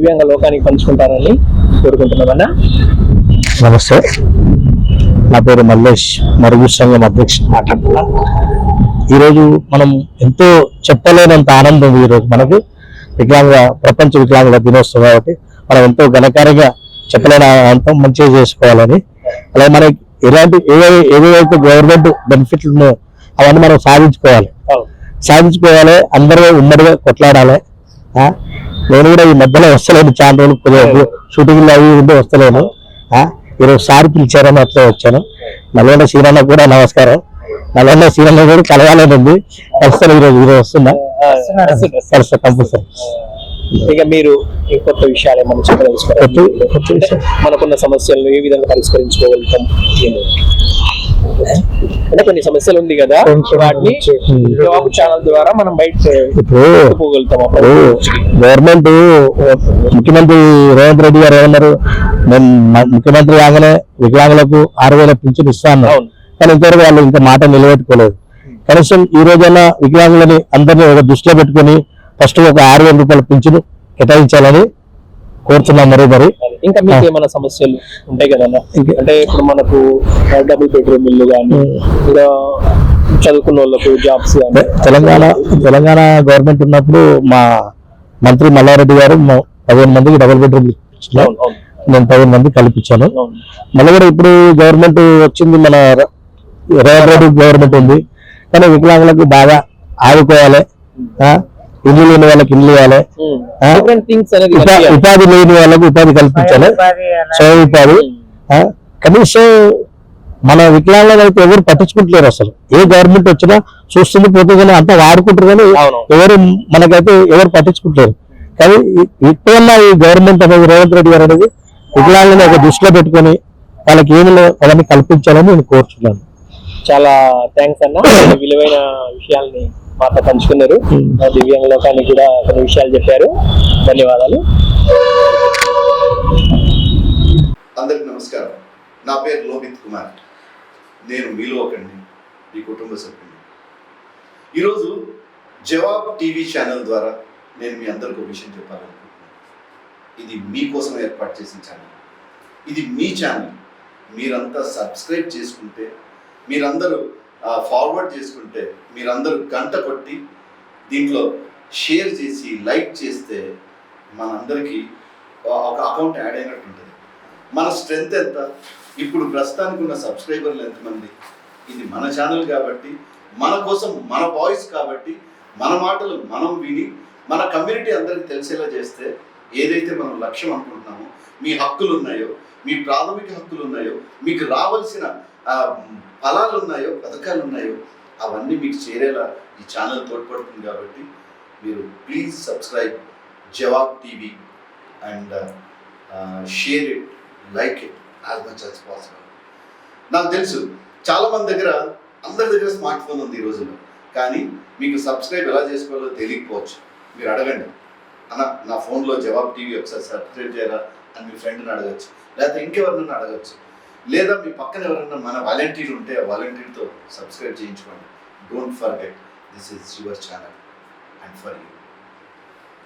దివ్యాంగ లోకానికి పంచుకుంటారని కోరుకుంటున్నామన్నా. నమస్తే. నా పేరు మల్లేష్ మరుగు సంఘం అధ్యక్షుడు మాట్లాడుతున్నా. ఈరోజు మనం ఎంతో చెప్పలేనంత ఆనందం ఈరోజు మనకు. వికలాంగ ప్రపంచ వికలాంగుల దినోత్సవం కాబట్టి మనం ఎంతో ఘనకారంగా చెప్పలేని ఆనందం మంచిగా చేసుకోవాలని. అలాగే మనకి ఎలాంటి ఏవై- ఏవేవైతే గవర్నమెంట్ బెనిఫిట్లు ఉన్నాయో అవన్నీ మనం సాధించుకోవాలి. సాధించుకోవాలి అందరూ ఉమ్మడిగా కొట్లాడాలి? నేను కూడా ఈ మధ్యలో వస్తలేను. చాలా రోజులు షూటింగ్లు అవి ఉండి వస్తలేను? ఈరోజు సారి పిలిచారని అట్లా వచ్చాను. నల్గొండ శ్రీరన్న కూడా నమస్కారం. నల్గొండ శ్రీరన్న కూడా కలవాలని ఉంది కలుస్తాను ఈరోజు ఈరోజు వస్తున్నా. కలుస్తా కంపల్సరీ. ఇక మీరు ఈ కొత్త విషయాలు ఏమైనా చెప్పదలుచుకోవాలి. మనకున్న సమస్యలను ఏ విధంగా పరిష్కరించుకోగలుగుతాం? అంటే కొన్ని సమస్యలు ఉంది కదా వాటిని జాబ్ ఛానల్ ద్వారా మనం బయట ఇప్పుడు గవర్నమెంట్ ముఖ్యమంత్రి రేవంత్ రెడ్డి గారు ఏమన్నారు? నేను మ- ముఖ్యమంత్రి కాగానే వికలాంగులకు ఆరు వేల పింఛన్ ఇస్తా అన్నారు. అవును. కానీ ఇంతవరకు వాళ్ళు ఇంకా మాట నిలబెట్టుకోలేదు. కనీసం ఈ రోజైనా వికలాంగులని అందరినీ ఒక దృష్టిలో పెట్టుకొని ఫస్ట్ ఒక ఆరు వేల రూపాయల పింఛను కేటాయించాలని కోరుతున్నాం మరి మరి. ఇంకా మీకు ఏమైనా సమస్యలు ఉంటాయి కదా అంటే ఇప్పుడు మనకు డబుల్ బెడ్రూమ్ ఇల్లు కానీ ఇంకా చదువుకున్న వాళ్ళకు జాబ్స్ కానీ తెలంగాణ తెలంగాణ గవర్నమెంట్ ఉన్నప్పుడు మా మంత్రి మల్లారెడ్డి గారు పదిహేను మందికి డబుల్ బెడ్రూమ్ నేను పదిహేను మంది కల్పించాను. మళ్ళీ కూడా ఇప్పుడు గవర్నమెంట్ వచ్చింది మన రేవంత్ రెడ్డి గవర్నమెంట్ ఉంది. కానీ వికలాంగులకు బాగా ఆదుకోవాలి? ఇల్లు లేని వాళ్ళకి ఇల్లు ఇవ్వాలి. ఉపాధి లేని వాళ్ళకి ఉపాధి కల్పించాలి. స్వయం ఉపాధి? కనీసం మన వికలాంగులను అయితే ఎవరు పట్టించుకుంటలేరు అసలు. ఏ గవర్నమెంట్ వచ్చినా చూస్తుంది పోతుంది కానీ అంతా వాడుకుంటారు కానీ. ఎవరు మనకైతే ఎవరు పట్టించుకుంటారు కానీ ఇప్పుడన్నా ఈ గవర్నమెంట్ అనేది రేవంత్ రెడ్డి గారు అనేది వికలాంగులను ఒక దృష్టిలో పెట్టుకొని వాళ్ళకి ఏమి అవన్నీ కల్పించాలని నేను కోరుతున్నాను చాలా థ్యాంక్స్ అన్న. విలువైన విషయాల్ని మాతో పంచుకున్నారు. దివ్యాంగ లోకానికి కూడా కొన్ని విషయాలు చెప్పారు. ధన్యవాదాలు. అందరికి నమస్కారం. నా పేరు లోహిత్ కుమార్. నేను మీలో ఒకండి మీ కుటుంబ సభ్యుని ఈరోజు జవాబ్ టీవీ ఛానల్ ద్వారా నేను మీ అందరికి ఒక విషయం చెప్పాలనుకుంటున్నాను. ఇది మీకోసం ఏర్పాటు చేసిన ఛానల్. ఇది మీ ఛానల్. మీరంతా సబ్స్క్రైబ్ చేసుకుంటే మీరందరూ ఫార్వర్డ్ చేసుకుంటే మీరందరూ గంట కొట్టి దీంట్లో షేర్ చేసి లైక్ చేస్తే మనందరికీ ఒక అకౌంట్ యాడ్ అయినట్టు ఉంటుంది. మన స్ట్రెంగ్త్ ఎంత? ఇప్పుడు ప్రస్తుతానికి ఉన్న సబ్స్క్రైబర్లు ఎంతమంది? ఇది మన ఛానల్ కాబట్టి మన కోసం మన వాయిస్ కాబట్టి మన మాటలు మనం విని మన కమ్యూనిటీ అందరికి తెలిసేలా చేస్తే ఏదైతే మనం లక్ష్యం అనుకుంటున్నామో మీ హక్కులు ఉన్నాయో మీ ప్రాథమిక హక్కులు ఉన్నాయో మీకు రావాల్సిన ఫలాలు ఉన్నాయో పథకాలు ఉన్నాయో అవన్నీ మీకు చేరేలా ఈ ఛానల్ తోడ్పడుతుంది కాబట్టి మీరు please subscribe Jawab TV and share it like it as much as possible నాకు తెలుసు చాలామంది దగ్గర అందరి దగ్గర స్మార్ట్ ఫోన్ ఉంది ఈ రోజుల్లో. కానీ మీకు సబ్స్క్రైబ్ ఎలా చేసుకోవాలో తెలియకపోవచ్చు. మీరు అడగండి. అన్న నా ఫోన్లో జవాబ్ టీవీ ఒకసారి సబ్స్క్రైబ్ చేయరా అని మీ ఫ్రెండ్ని అడగచ్చు. లేకపోతే ఇంకెవరినైనా అడగచ్చు. లేదా మీ పక్కన ఎవరైనా మన వాలంటీర్ ఉంటే ఆ వాలంటీర్తో సబ్స్క్రైబ్ చేయించుకోండి. Don't forget this is your channel and for you